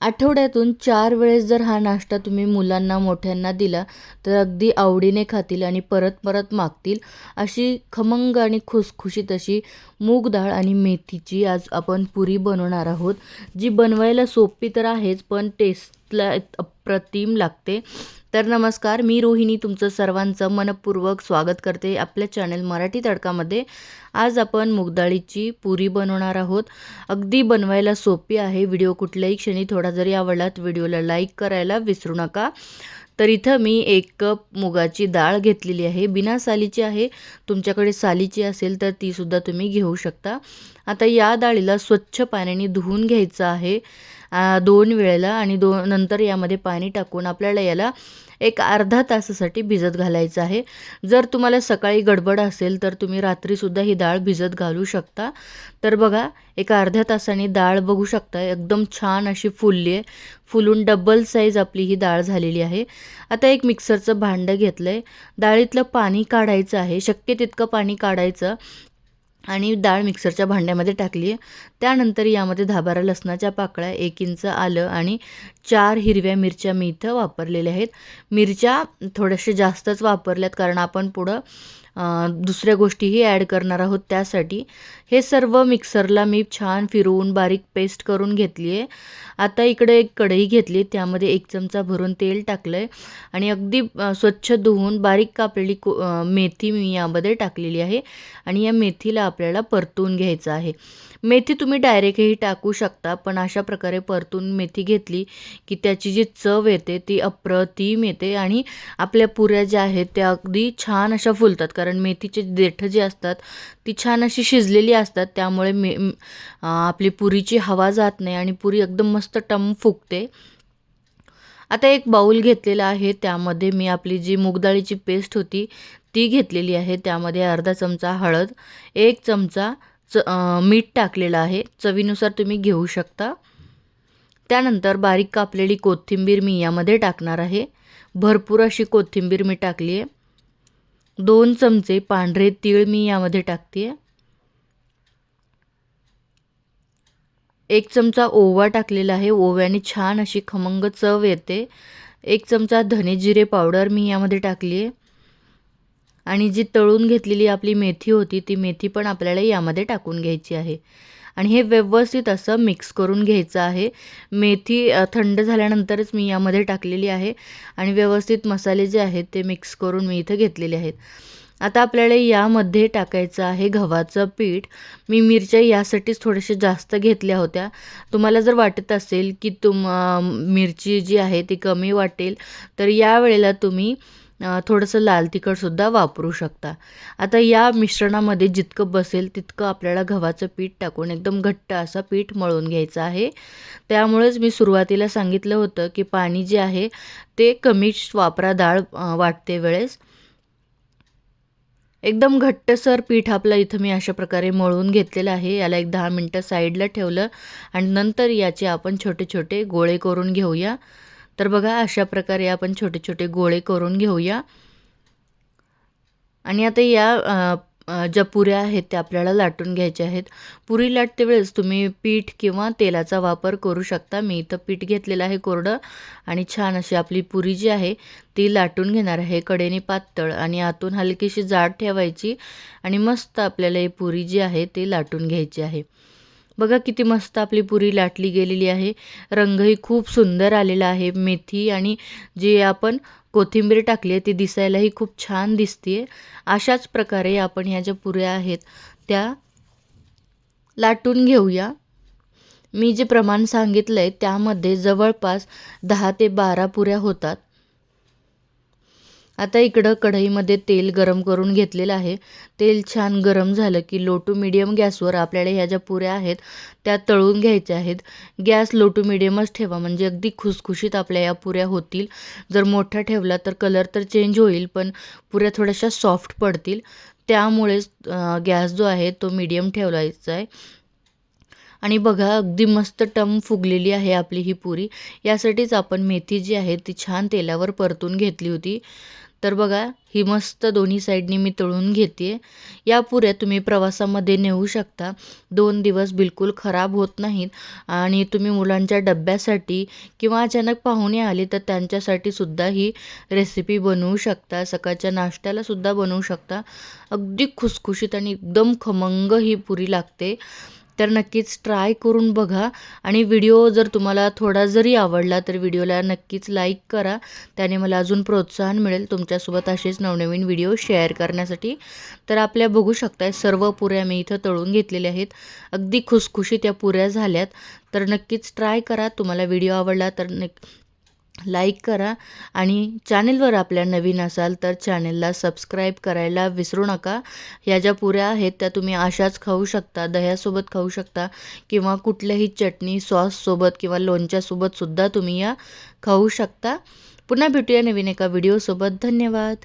आठवड्यातून चार वेळेस जर हा नाश्ता तुम्ही मुलांना मोठ्यांना दिला तर अगदी आवडीने खातील आणि परत परत मागतील. अशी खमंग आणि खुसखुशीत अशी मूग डाळ आणि मेथीची आज आपण पुरी बनवणार आहोत जी बनवायला सोपी तर आहेच पण टेस्टला अप्रतिम लागते. तर नमस्कार मी रोहिणी तुमचं सर्वांचं मनपूर्वक स्वागत करते आपल्या चॅनल मराठी तडकामध्ये. आज आपण मुगडाळीची पुरी बनवणार आहोत. अगदी बनवायला सोपी आहे व्हिडिओ कुठल्याही क्षणी थोडा जरी आवडला तर व्हिडिओला लाईक करायला विसरू नका. तर इथं मी एक कप मुगाची डाळ घेतलेली आहे बिना सालीची आहे. तुमच्याकडे सालीची असेल तर तीसुद्धा तुम्ही घेऊ शकता. आता या डाळीला स्वच्छ पाण्याने धुवून घ्यायचं आहे. दोन वेळेला आणि दो नंतर यामध्ये पाणी टाकून आपल्याला याला एक अर्धा तासासाठी भिजत घालायचं आहे. जर तुम्हाला सकाळी गडबड असेल तर तुम्ही रात्रीसुद्धा ही डाळ भिजत घालू शकता. तर बघा एका अर्ध्या तासाने डाळ बघू शकता. एकदम छान अशी फुलली आहे फुलून डबल साईज आपली ही डाळ झालेली आहे. आता एक मिक्सरचं भांडं घेतलं आहे डाळीतलं पाणी काढायचं आहे. शक्य तितकं पाणी काढायचं. आणि डाळ मिक्सरच्या भांड्यामध्ये टाकली आहे. त्यानंतर यामध्ये धाबारा लसणाच्या पाकळ्या एक इंच आलं आणि चार हिरव्या मिरच्या मी इथं वापरलेल्या आहेत. मिरच्या थोड्याशा जास्तच वापरल्यात कारण आपण पुढं दुसऱ्या गोष्टीही ॲड करणार आहोत त्यासाठी. हे सर्व मिक्सरला मी छान फिरवून बारीक पेस्ट करून घेतली आहे आता इकडे एक कढई घेतली त्यामध्ये एक चमचा भरून तेल टाकलं आहे आणि अगदी स्वच्छ धुवून बारीक कापलेली को मेथी मी यामध्ये टाकलेली आहे आणि या मेथीला आपल्याला परतून घ्यायचं आहे. मेथी तुम्ही डायरेक्टही टाकू शकता पण अशा प्रकारे परतून मेथी घेतली की त्याची जी चव येते ती अप्रतिम येते आणि आपल्या पुऱ्या ज्या आहेत त्या अगदी छान अशा फुलतात. कारण मेथीचे देठं जे असतात ती छान अशी शिजलेली असतात त्यामुळे मे आपली पुरीची हवा जात नाही आणि पुरी एकदम मस्त टम फुगते. आता एक बाऊल घेतलेला आहे त्यामध्ये मी आपली जी मुगडाळीची पेस्ट होती ती घेतलेली आहे. त्यामध्ये अर्धा चमचा हळद एक चमचा च मीठ टाकलेलं आहे. चवीनुसार तुम्ही घेऊ शकता. त्यानंतर बारीक कापलेली कोथिंबीर मी यामध्ये टाकणार आहे. भरपूर अशी कोथिंबीर मी टाकली आहे. दोन चमचे पांढरे तीळ मी यामध्ये टाकते आहे एक चमचा ओवा टाकलेला आहे. ओव्याने छान अशी खमंग चव येते. एक चमचा धने जिरे पावडर मी यामध्ये टाकली आहे आणि जी तळून घेतलेली आपली मेथी होती ती मेथी पण आपल्याला यामध्ये टाकून घ्यायची आहे. आणि हे व्यवस्थित असं मिक्स करून घ्यायचं आहे. मेथी थंड झाल्यानंतरच मी यामध्ये टाकलेली आहे आणि व्यवस्थित मसाले जे आहेत ते मिक्स करून मी इथं घेतलेले आहेत. आता आपल्याला यामध्ये टाकायचं आहे गव्हाचं पीठ. मी मिरच्या यासाठीच थोड्याशा जास्त घेतल्या होत्या. तुम्हाला जर वाटत असेल की तुम मिरची जी आहे ती कमी वाटेल तर या वेळेला तुम्ही थोडंसं लाल तिखटसुद्धा वापरू शकता. आता या मिश्रणामध्ये जितकं बसेल तितकं आपल्याला गव्हाचं पीठ टाकून एकदम घट्ट असं पीठ मळून घ्यायचं आहे. त्यामुळेच मी सुरुवातीला सांगितलं होतं की पाणी जे आहे ते कमीच वापरा डाळ वाटते वेळेस. एकदम घट्टसर पीठ आपलं इथं मी अशा प्रकारे मळून घेतलेलं आहे. याला एक दहा मिनटं साईडला ठेवलं आणि नंतर याचे आपण छोटे छोटे गोळे करून घेऊया. तर बघा अशा प्रकारे आपण छोटे छोटे गोळे करून घेऊया. आणि आता या ज्या पुऱ्या आहेत त्या आपल्याला लाटून घ्यायच्या आहेत. पुरी लाटते वेळेस तुम्ही पीठ किंवा तेलाचा वापर करू शकता. मी इथं पीठ घेतलेलं आहे कोरडं आणि छान अशी आपली पुरी जी आहे ती लाटून घेणार आहे कडेने पातळ. आणि आतून हलकीशी जाड ठेवायची आणि मस्त आपल्याला ही पुरी जी आहे ती लाटून घ्यायची आहे. बघा किती मस्त आपली पुरी लाटली गेलेली आहे. रंगही खूप सुंदर आलेला आहे. मेथी आणि जे आपण कोथिंबीर टाकली आहे ती दिसायलाही खूप छान दिसते अशाच प्रकारे आपण ह्या ज्या पुऱ्या आहेत त्या लाटून घेऊया. मी जे प्रमाण सांगितलं आहे त्यामध्ये जवळपास दहा ते बारा पुऱ्या होतात. आता इकडं कढईमध्ये तेल गरम करून घेतलेलं आहे. तेल छान गरम झालं की लो टू मिडियम गॅसवर आपल्याला ह्या ज्या पुऱ्या आहेत त्या तळून घ्यायच्या आहेत. गॅस लो टू मिडियमच ठेवा म्हणजे अगदी खुसखुशीत आपल्या या पुऱ्या होतील. जर मोठा ठेवला तर कलर तर चेंज होईल पण पुऱ्या थोड्याशा सॉफ्ट पडतील. त्यामुळेच गॅस जो आहे तो मिडियम ठेवायचा आहे. आणि बघा अगदी मस्त टम फुगलेली आहे आपली ही पुरी. यासाठीच आपण मेथी जी आहे ती छान तेलावर परतून घेतली होती. तर बघा ही मस्त दोन्ही साईडनी मी तळून घेते या पुऱ्या तुम्ही प्रवासामध्ये नेऊ शकता. दोन दिवस बिलकुल खराब होत नाहीत. आणि तुम्ही मुलांच्या डब्यासाठी किंवा अचानक पाहुणे आले तर त्यांच्यासाठी सुद्धा ही रेसिपी बनवू शकता. सकाळच्या नाश्त्याला सुद्धा बनवू शकता. अगदी खुसखुशीत आणि एकदम खमंग ही पुरी लागते. तर नक्कीच ट्राय करून बघा. आणि व्हिडिओ जर तुम्हाला थोडा जरी आवडला तर व्हिडिओला नक्कीच लाईक करा. त्याने मला अजून प्रोत्साहन मिळेल तुमच्यासोबत असेच नवनवीन व्हिडिओ शेअर करण्यासाठी. तर आपल्या बघू शकताय सर्व पुऱ्या मी इथं तळून घेतलेल्या आहेत. अगदी खुसखुशी त्या पुऱ्या झाल्यात. तर नक्कीच ट्राय करा. तुम्हाला व्हिडिओ आवडला तर नक्की लाईक करा आणि चॅनेलवर आपल्या नवीन असाल तर चॅनेलला सबस्क्राईब करायला विसरू नका. ह्या ज्या पुऱ्या आहेत त्या तुम्ही अशाच खाऊ शकता दह्यासोबत खाऊ शकता किंवा कुठल्याही चटणी सॉससोबत किंवा लोणच्यासोबतसुद्धा तुम्ही या खाऊ शकता. पुन्हा भेटूया नवीन एका व्हिडिओसोबत धन्यवाद.